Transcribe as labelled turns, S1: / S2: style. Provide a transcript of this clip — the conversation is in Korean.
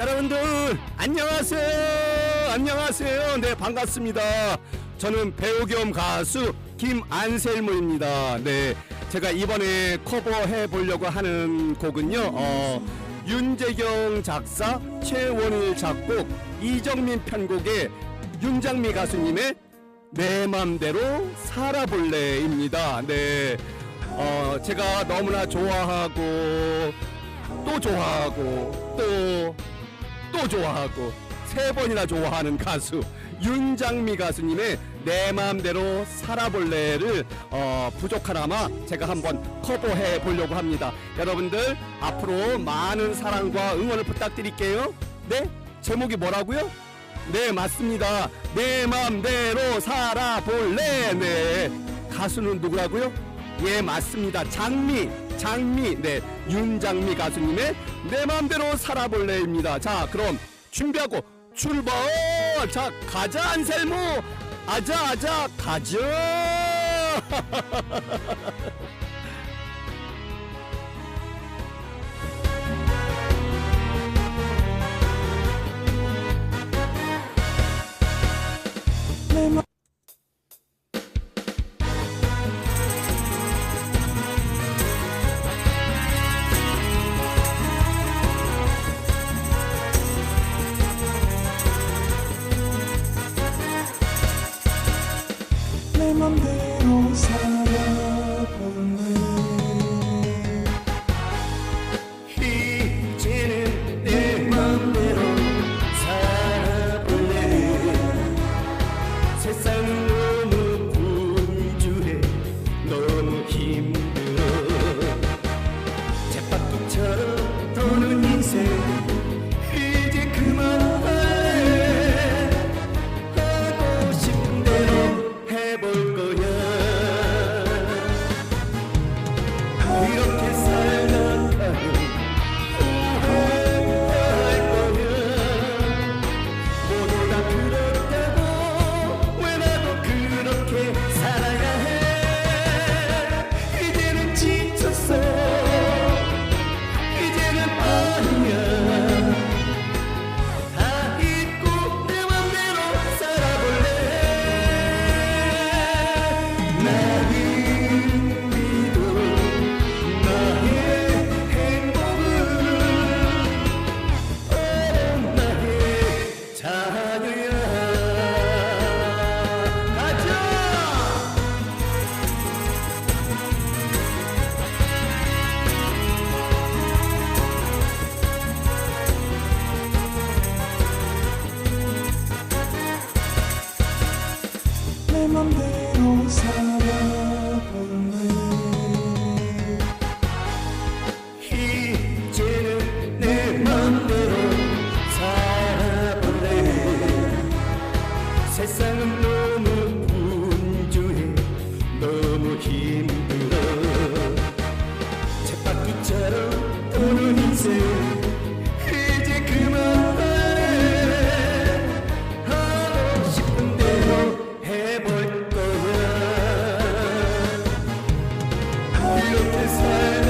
S1: 여러분들 안녕하세요. 안녕하세요. 네 반갑습니다. 저는 배우 겸 가수 김안셀모입니다. 네 제가 이번에 커버해 보려고 하는 곡은요. 어, 윤재경 작사, 최원일 작곡, 이정민 편곡의 윤장미 가수님의 내 맘대로 살아볼래입니다. 네. 어, 제가 너무나 좋아하고 또 좋아하고 또 또 좋아하고 세 번이나 좋아하는 가수 윤장미 가수님의 내 마음대로 살아볼래를 어, 부족하나마 제가 한번 커버해 보려고 합니다. 여러분들 앞으로 많은 사랑과 응원을 부탁드릴게요. 네? 제목이 뭐라고요? 네 맞습니다. 내 맘대로 살아볼래. 네 가수는 누구라고요? 예 맞습니다. 장미 장미 네 윤장미 가수님의 내 맘대로 살아볼래입니다. 자 그럼 준비하고 출발. 자 가자 안셀모 아자 아자 가자.
S2: 내
S1: 이 맘대로 살아볼래? 세상은 your desire.